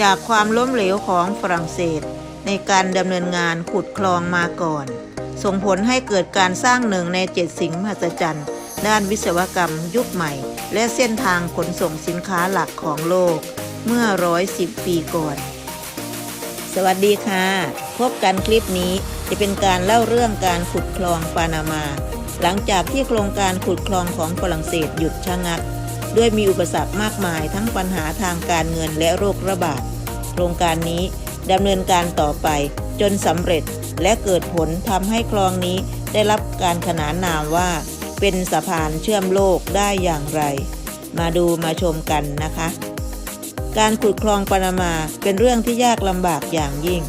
จากความล้มเหลวของฝรั่งเศส ในการดำเนินงานขุดคลองมาก่อน ส่งผลให้เกิดการสร้างหนึ่งในเจ็ดสิ่งมหัศจรรย์ ด้านวิศวกรรมยุคใหม่ และเส้นทางขนส่งสินค้าหลักของโลก เมื่อร้อยสิบปีก่อน สวัสดีค่ะ พบกันคลิปนี้จะเป็นการเล่าเรื่องการขุดคลองปานามา หลังจากที่โครงการขุดคลองของฝรั่งเศสหยุดชะงัก ด้วยมีอุปสรรคมากมายทั้งปัญหาทางการเงินและโรคระบาด โครงการนี้ดำเนินการต่อไปจนสำเร็จและเกิดผลทำให้คลองนี้ได้รับการขนานนามว่า เป็นสะพานเชื่อมโลกได้อย่างไร มาดูมาชมกันนะคะ การขุดคลองปานามาเป็นเรื่องที่ยากลำบากอย่างยิ่ง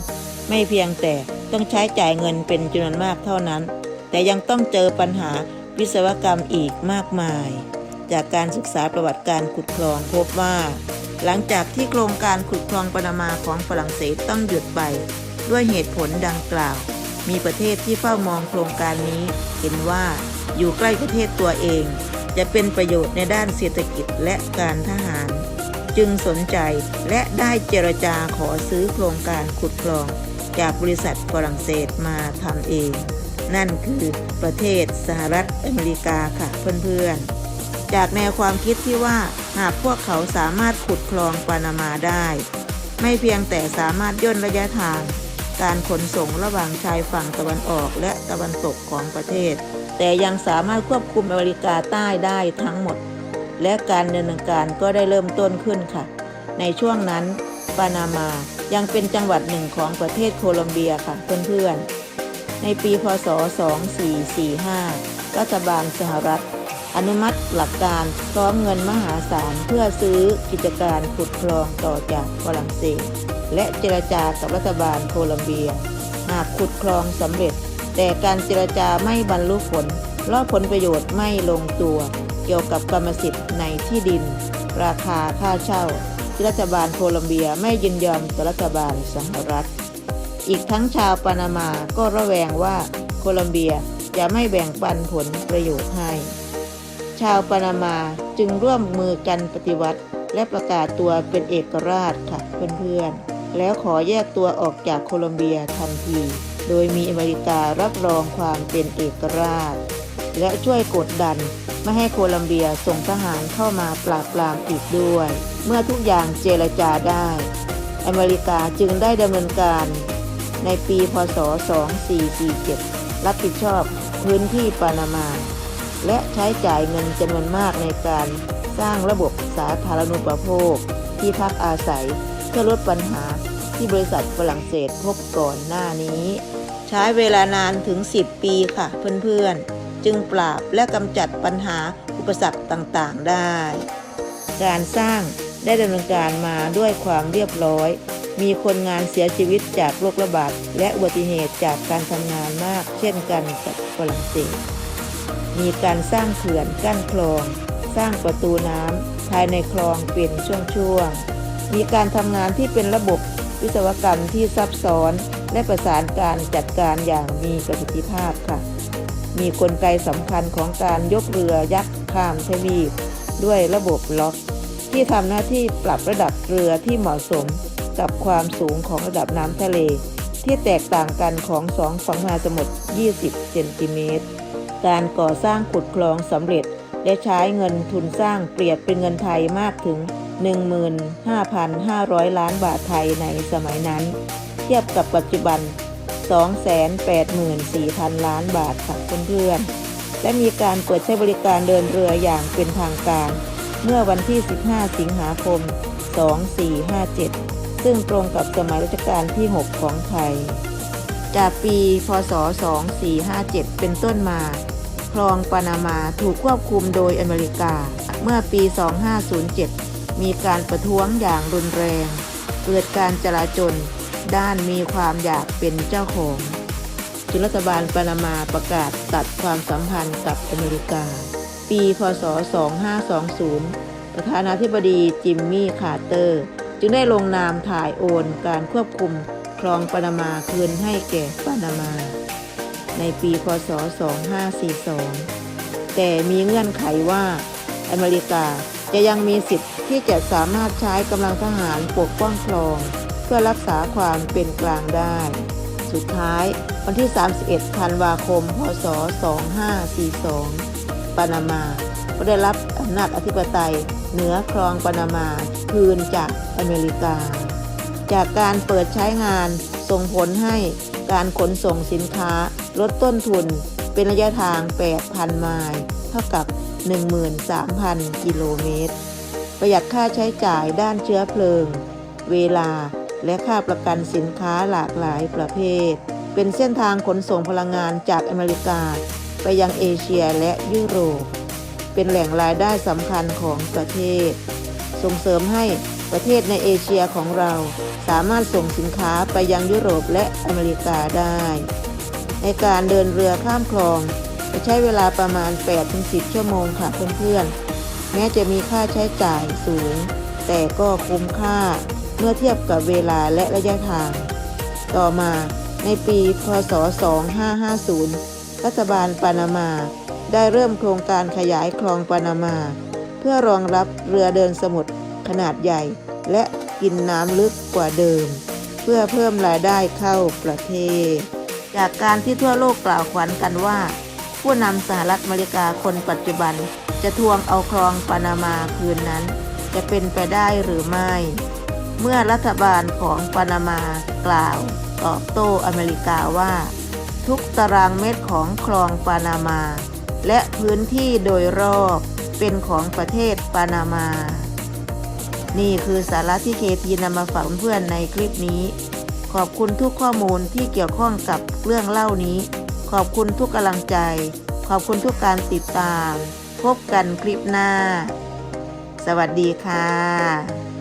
ไม่เพียงแต่ต้องใช้จ่ายเงินเป็นจำนวนมากเท่านั้น แต่ยังต้องเจอปัญหาวิศวกรรมอีกมากมาย จากการศึกษาประวัติการขุดคลองพบว่า หลังจากที่โครงการขุดคลองปานามาของฝรั่งเศสต้องหยุดไป ด้วยเหตุผลดังกล่าว มีประเทศที่เฝ้ามองโครงการนี้ เห็นว่าอยู่ใกล้ประเทศตัวเอง จะเป็นประโยชน์ในด้านเศรษฐกิจและการทหาร จึงสนใจและได้เจรจาขอซื้อโครงการขุดคลอง จากบริษัทฝรั่งเศสมาทำเอง นั่นคือประเทศสหรัฐอเมริกาค่ะเพื่อนๆ จากแนวความคิดที่ว่าหากพวกเขาสามารถขุดคลองปานามาได้ ไม่เพียงแต่สามารถย่นระยะทาง การขนส่งระหว่างชายฝั่งตะวันออกและตะวันตกของประเทศ แต่ยังสามารถควบคุมอเมริกาใต้ได้ทั้งหมด และการดำเนินการก็ได้เริ่มต้นขึ้นค่ะ ในช่วงนั้นปานามายังเป็นจังหวัดหนึ่งของประเทศโคลอมเบียค่ะเพื่อนๆในปีพศ 2445 รัฐบาลสหรัฐ อนุมัติหลักการพร้อมเงินมหาศาลเพื่อซื้อกิจการขุดคลองต่อจากฝรั่งเศส และเจรจากับรัฐบาลโคลอมเบีย หากขุดคลองสำเร็จ แต่การเจรจาไม่บรรลุผลเพราะผลประโยชน์ไม่ลงตัว เกี่ยวกับกรรมสิทธิ์ในที่ดิน ราคาค่าเช่าที่รัฐบาลโคลอมเบียไม่ยินยอมต่อรัฐบาลสหรัฐ อีกทั้งชาวปานามาก็ระแวงว่าโคลอมเบียจะไม่แบ่งปันผลประโยชน์ให้ ชาวปานามาจึงร่วมมือกันปฏิวัติ และประกาศตัวเป็นเอกราชค่ะเพื่อนๆ แล้วขอแยกตัวออกจากโคลอมเบียทันที โดยมีอเมริการับรองความเป็นเอกราช และช่วยกดดันไม่ให้โคลัมเบียส่งทหารเข้ามาปราบปรามอีกด้วย เมื่อทุกอย่างเจรจาได้ อเมริกาจึงได้ดำเนินการในปีพศ 2447 รับผิดชอบพื้นที่ปานามา และใช้จ่ายเงินจำนวนมากในการสร้างระบบสาธารณูปโภค ที่พักอาศัย เพื่อลดปัญหาที่บริษัทฝรั่งเศสพบก่อนหน้านี้ ใช้เวลานานถึง 10 ปีค่ะเพื่อนๆ จึงปราบและกำจัดปัญหาอุปสรรคต่างๆได้ การสร้างได้ดำเนินการมาด้วยความเรียบร้อย มีคนงานเสียชีวิตจากโรคระบาดและอุบัติเหตุจากการทำงานมาก เช่นกันกับฝรั่งเศส มีการสร้างเขื่อนกั้นคลอง สร้างประตูน้ำภายในคลองเป็นช่วงๆ มีการทำงานที่เป็นระบบวิศวกรรมที่ซับซ้อน และประสานการจัดการอย่างมีประสิทธิภาพค่ะ มีกลไกสำคัญของการยกเรือยักษ์ข้ามทวีปด้วยระบบล็อกที่ทำหน้าที่ปรับระดับเรือที่เหมาะสมกับความสูงของระดับน้ำทะเล ที่แตกต่างกันของสองฝั่งมหาสมุทร 20 เซนติเมตร การก่อสร้างขุดคลองสำเร็จ และใช้เงินทุนสร้างเปรียบเป็นเงินไทยมากถึง 15,500 ล้านบาทไทยในสมัยนั้น เทียบกับปัจจุบัน 284,000 ล้านบาทค่ะเพื่อนๆและมีการเปิดใช้บริการเดินเรืออย่างเป็นทางการ เมื่อวันที่ 15 สิงหาคม 2457 ซึ่งตรงกับสมัยรัชกาลที่ 6 ของไทยจากปี พศ 2457 เป็นต้นมา คลองปานามาถูกควบคุมโดยอเมริกา เมื่อปี 2507 มีการประท้วงอย่างรุนแรง เกิดการจลาจลด้านมีความอยากเป็นเจ้าของจึงรัฐบาลปานามาประกาศตัดความสัมพันธ์กับอเมริกา ปี พศ 2520 ประธานาธิบดีจิมมี่ คาร์เตอร์ จึงได้ลงนามถ่ายโอนการควบคุมคลองปานามาคืนให้แก่ปานามา ในปีพศ 2542 แต่มีเงื่อนไขว่าอเมริกาจะยังมีสิทธิ์ที่จะสามารถใช้กำลังทหารปกป้องคลอง เพื่อรักษาความเป็นกลางได้ สุดท้ายวันที่ 31 ธันวาคม พศ 2542 ปานามาก็ได้รับอำนาจอธิปไตยเหนือคลองปานามาคืนจากอเมริกา จากการเปิดใช้งานส่งผลให้ การขนส่งสินค้าลดต้นทุนเป็นระยะทาง 8,000 ไมล์ เท่ากับ 13,000 กิโลเมตร ประหยัดค่าใช้จ่ายด้านเชื้อเพลิง เวลา และค่าประกันสินค้าหลากหลายประเภท เป็นเส้นทางขนส่งพลังงานจากอเมริกา ไปยังเอเชียและยุโรป เป็นแหล่งรายได้สำคัญของประเทศ ส่งเสริมให้ ประเทศในเอเชียของเราสามารถส่งสินค้าไปยังยุโรปและอเมริกาได้ ในการเดินเรือข้ามคลอง จะใช้เวลาประมาณ 8-10 ชั่วโมงค่ะเพื่อนๆ แม้จะมีค่าใช้จ่ายสูง แต่ก็คุ้มค่าเมื่อเทียบกับเวลาและระยะทาง ต่อมาในปีพศ 2550 รัฐบาลปานามาได้เริ่มโครงการขยายคลองปานามา เพื่อรองรับเรือเดินสมุทร ขนาดใหญ่ และกินน้ำลึกกว่าเดิม เพื่อเพิ่มรายได้เข้าประเทศ จากการที่ทั่วโลกกล่าวขวัญกันว่า ผู้นำสหรัฐอเมริกาคนปัจจุบัน จะทวงเอาคลองปานามาคืนนั้น จะเป็นไปได้หรือไม่ เมื่อรัฐบาลของปานามากล่าวตอบโต้อเมริกาว่า ทุกตารางเมตรของคลองปานามา และพื้นที่โดยรอบเป็นของประเทศปานามา นี่คือสาระที่เคทีนำมาฝากเพื่อนในคลิปนี้ ขอบคุณทุกข้อมูลที่เกี่ยวข้องกับเรื่องเล่านี้ ขอบคุณทุกกำลังใจ ขอบคุณทุกการติดตาม พบกันคลิปหน้า สวัสดีค่ะ